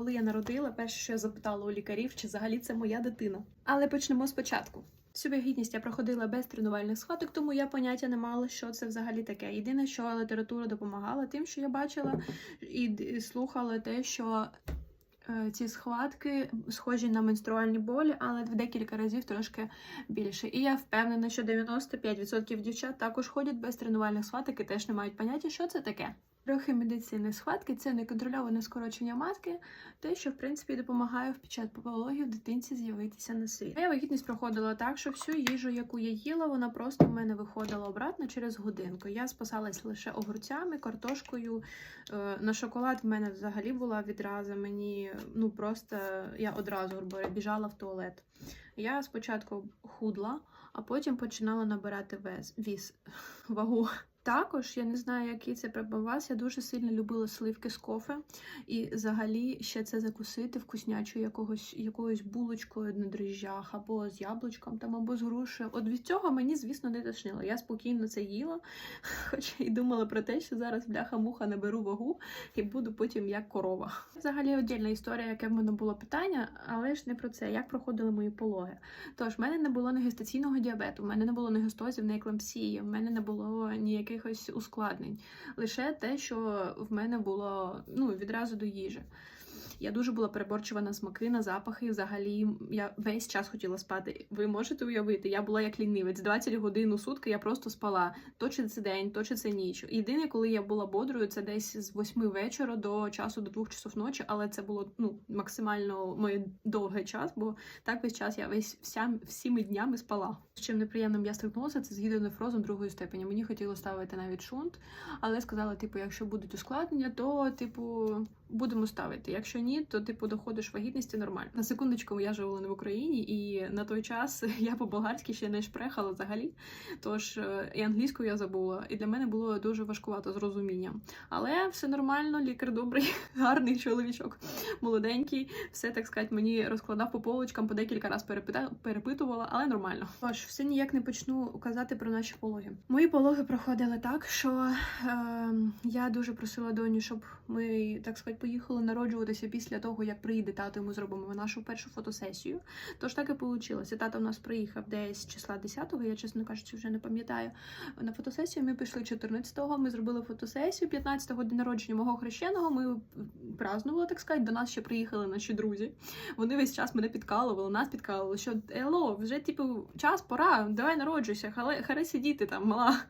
Коли я народила, перше, що я запитала у лікарів, чи взагалі це моя дитина. Але почнемо спочатку. Всю вагітність я проходила без тренувальних схваток, тому я поняття не мала, що це взагалі таке. Єдине, що література допомагала тим, що я бачила і слухала те, що е, ці схватки схожі на менструальні болі, але в декілька разів трошки більше. І я впевнена, що 95% дівчат також ходять без тренувальних схваток і теж не мають поняття, що це таке. Трохи медицини схватки це неконтрольоване скорочення матки, те, що в принципі допомагає в під час пологів дитинці з'явитися на світ. Моя вагітність проходила так, що всю їжу, яку я їла, вона просто в мене виходила обратно через годинку. Я спасалась лише огурцями, картошкою. Е, На шоколад в мене взагалі була відраза. Мені ну просто я одразу говоря, біжала в туалет. Я спочатку худла, а потім починала набирати вес, віс, вагу. Також я не знаю, який це прибав вас. Я дуже сильно любила сливки з кофе, і взагалі ще це закусити вкуснячою якогось якоюсь булочкою на дріжджах, або з яблучком там, або з грушею. От від цього мені, звісно, не тошнило. Я спокійно це їла, хоча і думала про те, що зараз бляха-муха наберу вагу і буду потім як корова. Взагалі отдільна історія, яке в мене було питання, але ж не про це, як проходили мої пологи. Тож, в мене не було ні гестаційного діабету, в мене не було ні гестозів, ні еклампсії, в мене не було ніякихось ускладнень. Лише те, що в мене було ну, відразу до їжі. Я дуже була переборчива на смаки, на запахи. Взагалі, я весь час хотіла спати. Ви можете уявити, я була як лінивець. 20 годин у сутки я просто спала. То чи це день, то чи це ніч. Єдине, коли я була бодрою, це десь з 8 вечора до часу до 2 часов ночі, але це було ну максимально моє довгий час, бо так весь час я весь вся всіми днями спала. З чим неприємним я стикнулася, це з гідронефрозом другої степені. Мені хотіло ставити навіть шунт, але сказала, типу, якщо будуть ускладнення, то типу будемо ставити. Якщо ні, то типу доходиш вагітності нормально. На секундочку, я жила не в Україні, і на той час я по-болгарськи ще не шпрехала взагалі. Тож е, і англійську я забула, і для мене було дуже важкувато з розумінням. Але все нормально, лікар добрий, гарний чоловічок, молоденький. Все так сказати, мені розкладав по полочкам, по декілька разів перепита- перепитувала, але нормально. Тож все ніяк не почну казати про наші пологи. Мої пологи проходили так, що е, я дуже просила доню, щоб ми так сказати поїхали народжуватися після того, як приїде тато. і Ми зробимо нашу першу фотосесію. Тож так і вийшло. Тато в нас приїхав десь числа 10-го, я чесно кажучи, вже не пам'ятаю. На фотосесію ми пішли 14-го, Ми зробили фотосесію 15-го день народження мого хрещеного. Ми празднували, так сказати. До нас ще приїхали наші друзі. Вони весь час мене підкалували, нас підкалували, що ело, вже типу час, пора, давай народжуйся, харе сидіти там, мала.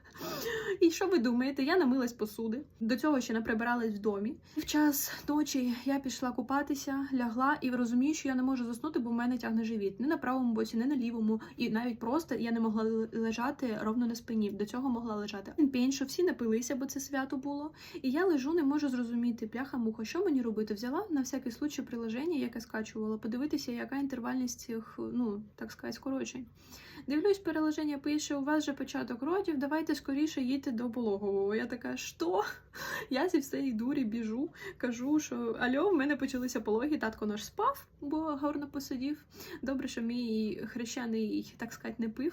І що ви думаєте? Я намилась посуди. До цього ще не прибиралась в домі. В час ночі я пішла купатися, лягла і розумію, що я не можу заснути, бо в мене тягне живіт. Не на правому боці, не на лівому. І навіть просто я не могла лежати ровно на спині. До цього могла лежати. Пень, що всі напилися, бо це свято було. І я лежу, не можу зрозуміти, пляха муха, що мені робити? Взяла на всякий случай приложення, яке скачувала, подивитися, яка інтервальність цих, ну так сказати, скорочень. Дивлюсь, переложення пише: у вас же початок родів, давайте скоріше їдьте до пологового. Я така, що? Я зі всієї дурі біжу, кажу, що альо, в мене почалися пологи, татко наш спав, бо гарно посидів. Добре, що мій хрещений, так сказати, не пив.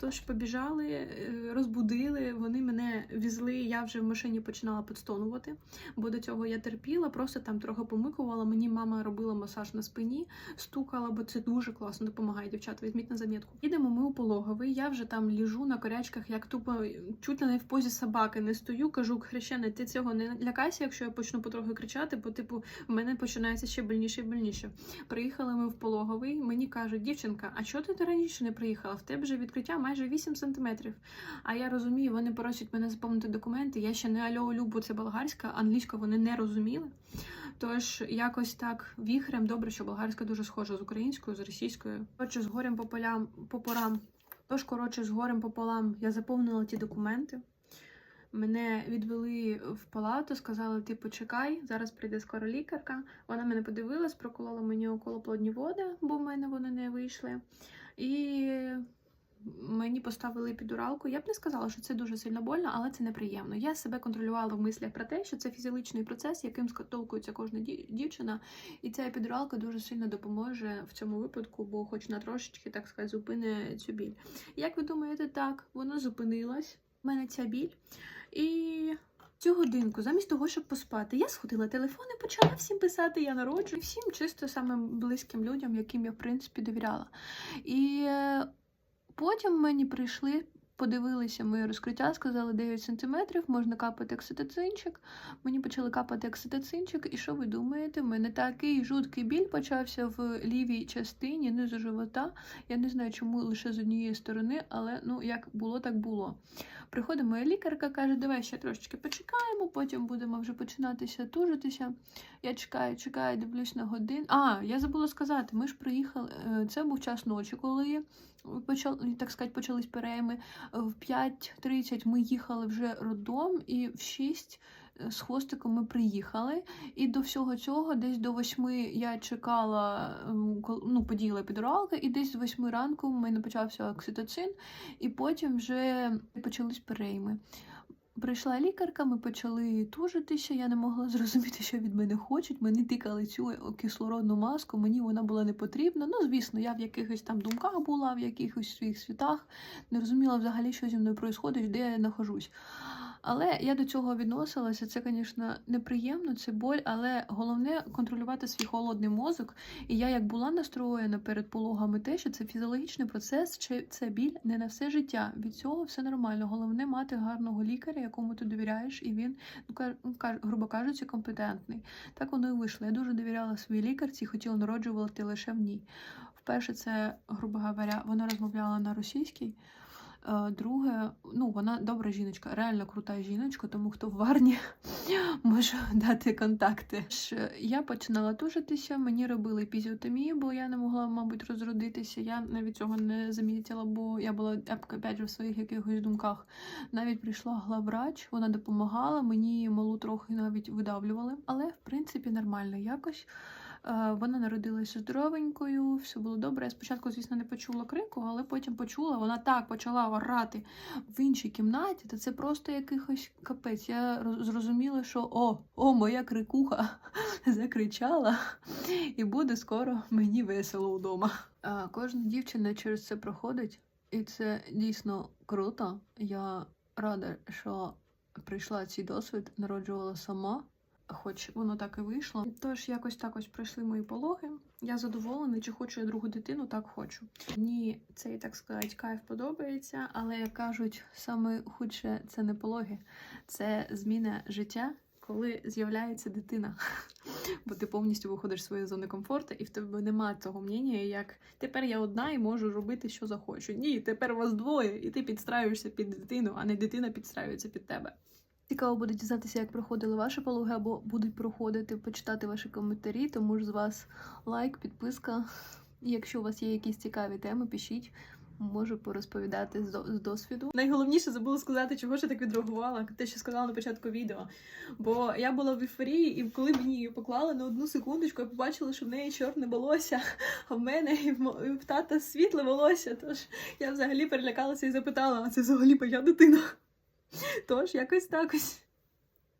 Тож побіжали, е, розбудили, вони мене візли, я вже в машині починала підстонувати, бо до цього я терпіла, просто там трохи помикувала. Мені мама робила масаж на спині, стукала, бо це дуже класно допомагає, дівчата. Візьміть на замітку. Їдемо ми у пологовий. Я вже там ліжу на корячках, як тупо чуть ли не в позі собаки не стою. Кажу, хрещене, ти цього не лякайся, якщо я почну потрохи кричати, бо типу в мене починається ще больніше і больніше. Приїхали ми в пологовий. Мені кажуть, дівчинка, а чого ти раніше не приїхала? В тебе вже відкриття майже 8 сантиметрів. А я розумію, вони просять мене заповнити документи. Я ще не альо любу, це болгарська, англійську вони не розуміли. Тож якось так віхрем добре, що болгарська дуже схожа з українською, з російською. Коротше, з горем по полям по порам. Тож, коротше, з горем пополам я заповнила ті документи. Мене відвели в палату, сказали, ти почекай, зараз прийде скоро лікарка. Вона мене подивилась, проколола мені околоплодні води, бо в мене вони не вийшли. І мені поставили епідуралку. Я б не сказала, що це дуже сильно больно, але це неприємно. Я себе контролювала в мислях про те, що це фізіологічний процес, яким скатовкується кожна дівчина. І ця епідуралка дуже сильно допоможе в цьому випадку, бо хоч на трошечки, так сказати, зупине цю біль. Як ви думаєте, так, воно зупинилось. У мене ця біль. І цю годинку, замість того, щоб поспати, я схотила телефон і почала всім писати, я народжую. Всім чисто самим близьким людям, яким я, в принципі, довіряла. І е, потім мені прийшли. Подивилися моє розкриття, сказали 9 сантиметрів, можна капати окситоцинчик. Мені почали капати окситоцинчик, і що ви думаєте? У мене такий жуткий біль почався в лівій частині, низу живота. Я не знаю, чому лише з однієї сторони, але ну як було, так було. Приходить моя лікарка, каже, давай ще трошечки почекаємо, потім будемо вже починатися тужитися. Я чекаю, чекаю, дивлюсь на годин. А, я забула сказати, ми ж приїхали. е, Це був час ночі, коли почали, так сказати, почались перейми. В 5.30 ми їхали вже родом, і в 6 з хвостиком ми приїхали. І до всього цього, десь до 8 я чекала, ем, ну, подіяла підоралки, і десь з 8 ранку в мене почався окситоцин, і потім вже почались перейми. Прийшла лікарка, ми почали тужитися. Я не могла зрозуміти, що від мене хочуть. Мені тикали цю кислородну маску, мені вона була не потрібна. Ну, звісно, я в якихось там думках була, в якихось своїх світах, не розуміла взагалі, що зі мною відбувається, де я нахожусь. Але я до цього відносилася. Це, звісно, неприємно, це боль, але головне контролювати свій холодний мозок. І я як була настроєна перед пологами, те, що це фізіологічний процес, чи це біль не на все життя. Від цього все нормально. Головне мати гарного лікаря, якому ти довіряєш, і він, ну ну, грубо кажучи, компетентний. Так воно і вийшло. Я дуже довіряла своїй лікарці, хотіла народжувати лише в ній. Вперше це, грубо говоря, вона розмовляла на російській. Е, Друге, ну вона добра жіночка, реально крута жіночка, тому хто в Варні може дати контакти. Я починала тужитися, мені робили епізіотомію, бо я не могла, мабуть, розродитися. Я навіть цього не замітила, бо я була опять же в своїх якихось думках. Навіть прийшла главврач, вона допомагала, мені малу трохи навіть видавлювали, але в принципі нормально якось. Е, Вона народилася здоровенькою, все було добре. Я спочатку, звісно, не почула крику, але потім почула. Вона так почала орати в іншій кімнаті, та це просто якихось капець. Я зрозуміла, що о, о, моя крикуха закричала, і буде скоро мені весело вдома. Кожна дівчина через це проходить, і це дійсно круто. Я рада, що прийшла цей досвід, народжувала сама. Хоч воно так і вийшло. Тож якось так ось пройшли мої пологи. Я задоволена, чи хочу я другу дитину, так хочу. Мені цей, так сказати, кайф подобається, але як кажуть, саме худше це не пологи, це зміна життя, коли з'являється дитина. Бо ти повністю виходиш з своєї зони комфорту, і в тебе немає того мнення, як тепер я одна і можу робити, що захочу. Ні, тепер вас двоє, і ти підстраюєшся під дитину, а не дитина підстраюється під тебе. Цікаво буде дізнатися, як проходили ваші пологи або будуть проходити, почитати ваші коментарі. Тому ж з вас лайк, підписка. Якщо у вас є якісь цікаві теми, пишіть. Можу порозповідати з, досвіду. Найголовніше забула сказати, чого ж я так відреагувала, те, що сказала на початку відео. Бо я була в ейфорії, і коли мені її поклали на одну секундочку, я побачила, що в неї чорне волосся, а в мене і в тата світле волосся. Тож я взагалі перелякалася і запитала: а це взагалі моя дитина? Тож якось так ось.